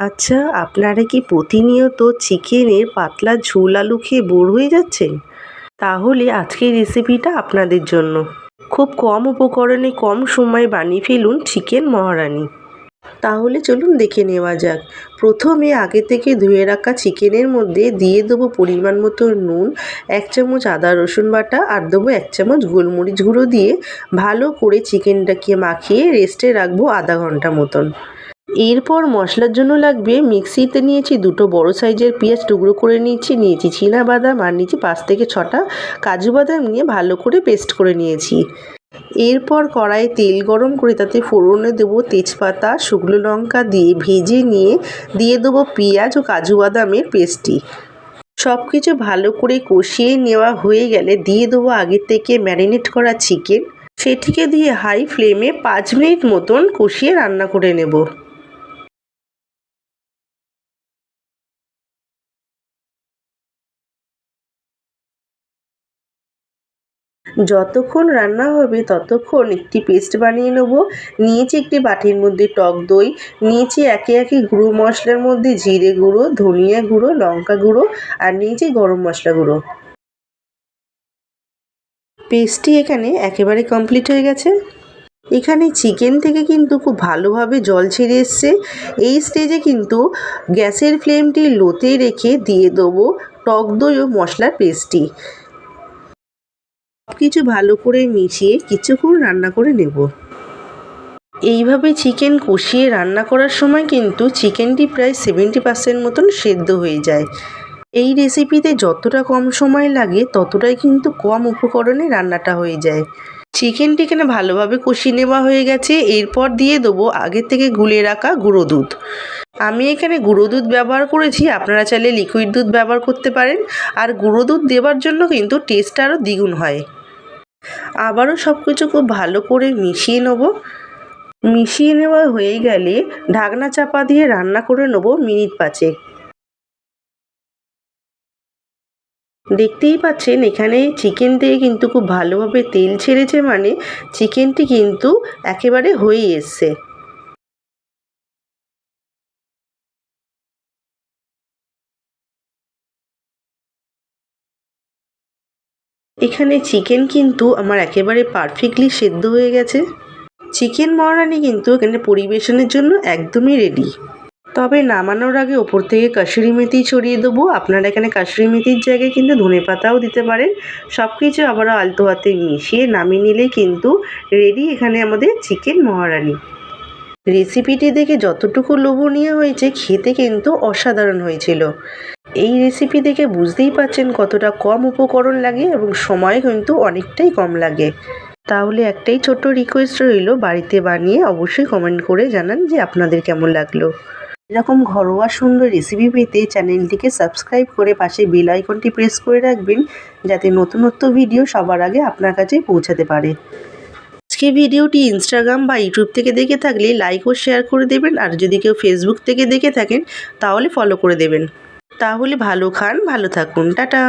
আচ্ছা আপনারা কি প্রতিনিয়ত চিকেনের পাতলা ঝোল আলু খেয়ে বোর হয়ে যাচ্ছেন? তাহলে আজকের রেসিপিটা আপনাদের জন্য। খুব কম উপকরণে কম সময়ে বানিয়ে ফেলুন চিকেন মহারানি। তাহলে চলুন দেখে নেওয়া যাক। প্রথমে আগে থেকে ধুয়ে রাখা চিকেনের মধ্যে দিয়ে দেবো পরিমাণ মতো নুন, এক চামচ আদা রসুন বাটা আর দেবো এক চামচ গোলমরিচ গুঁড়ো দিয়ে ভালো করে চিকেনটাকে মাখিয়ে রেস্টে রাখব আধা ঘণ্টা মতন। এরপর মশলার জন্য লাগবে মিক্সিতে নিয়েছি দুটো বড় সাইজের পেঁয়াজ টুকরো করে নিয়েছি নিয়েছি চীনা বাদাম আর নিয়েছি পাঁচ থেকে ছটা কাজু বাদাম নিয়ে ভালো করে পেস্ট করে নিয়েছি। এরপর কড়াই তেল গরম করে তাতে ফোড়নে দেবো তেজপাতা, শুকনো লঙ্কা দিয়ে ভেজে নিয়ে দিয়ে দেবো পেঁয়াজ ও কাজু বাদামের পেস্টটি। সব কিছু ভালো করে কষিয়ে নেওয়া হয়ে গেলে দিয়ে দেবো আগে থেকে ম্যারিনেট করা চিকেন। সেটিকে দিয়ে হাই ফ্লেমে পাঁচ মিনিট মতন কষিয়ে রান্না করে নেব। যতক্ষণ রান্না হবে ততক্ষণ একটি পেস্ট বানিয়ে নেব। নিয়েছি একটি বাটির মধ্যে টক দই, নিয়েছি একে একে গুঁড়ো মশলার মধ্যে জিরে গুঁড়ো, ধনিয়া গুঁড়ো, লঙ্কা গুঁড়ো আর নিয়েছি গরম মশলা গুঁড়ো। পেস্টটি এখানে একেবারে কমপ্লিট হয়ে গেছে। এখানে চিকেন থেকে কিন্তু খুব ভালোভাবে জল ছেড়ে এসছে। এই স্টেজে কিন্তু গ্যাসের ফ্লেমটি লোতে রেখে দিয়ে দেবো টক দই ও মশলার পেস্টটি। কিছু ভালো করে মিশিয়ে কিছুক্ষণ রান্না করে নেব। এইভাবে চিকেন কষিয়ে রান্না করার সময় কিন্তু চিকেনটি প্রায় সেভেন্টি পার্সেন্ট মতন সেদ্ধ হয়ে যায়। এই রেসিপিতে যতটা কম সময় লাগে, ততটাই কিন্তু কম উপকরণে রান্নাটা হয়ে যায়। চিকেনটি এখানে ভালোভাবে কষিয়ে নেওয়া হয়ে গেছে। এরপর দিয়ে দেবো আগের থেকে গুলে রাখা গুঁড়ো দুধ। আমি এখানে গুঁড়ো দুধ ব্যবহার করেছি, আপনারা চাইলে লিকুইড দুধ ব্যবহার করতে পারেন। আর গুঁড়ো দুধ দেওয়ার জন্য কিন্তু টেস্টটা আরও দ্বিগুণ হয়। আবারও সব কিছু খুব ভালো করে মিশিয়ে নেব। মিশিয়ে নেওয়া হয়ে গেলে ঢাকনা চাপা দিয়ে রান্না করে নেব মিনিট পাঁচেক। দেখতেই পাচ্ছেন, এখানে চিকেন দিয়ে কিন্তু খুব ভালোভাবে তেল ছেড়েছে মানে চিকেনটি কিন্তু একেবারে হয়ে এসছে। এখানে চিকেন কিন্তু আমার একেবারে পারফেক্টলি সেদ্ধ হয়ে গেছে। চিকেন মহারানি কিন্তু এখানে পরিবেশনের জন্য একদমই রেডি তবে নামানোর আগে ওপর থেকে কাশুরি মেথি ছড়িয়ে দেবো। আপনারা এখানে কাশুরি মেথির জায়গায় কিন্তু ধনে পাতাও দিতে পারেন। সব কিছু আবারও আলতো হাতে মিশিয়ে নামিয়ে নিলেই কিন্তু রেডি এখানে আমাদের চিকেন মহারানি। রেসিপিটি দেখে যতটুকু লোভনীয় হয়েছে, খেতে কিন্তু অসাধারণ হয়েছিল। এই রেসিপি দেখে বুঝতেই পারছেন কতটা কম উপকরণ লাগে এবং সময় কিন্তু অনেকটাই কম লাগে। তাহলে একটাই ছোট্ট রিকোয়েস্ট রইল বাড়িতে বানিয়ে অবশ্যই কমেন্ট করে জানান যে আপনাদের কেমন লাগল। এরকম ঘরোয়া সুন্দর রেসিপি পেতে চ্যানেলটিকে সাবস্ক্রাইব করে পাশে বেল আইকনটি প্রেস করে রাখবেন যাতে নতুনত্ব ভিডিও সবার আগে আপনার কাছে পৌঁছাতে পারে। আজকে ভিডিওটি ইনস্টাগ্রাম বা ইউটিউব থেকে দেখে থাকলে লাইক ও শেয়ার করে দেবেন আর যদি কেউ ফেসবুক থেকে দেখে থাকেন তাহলে ফলো করে দেবেন। তাহলে ভালো খান ভালো থাকুন টাটা।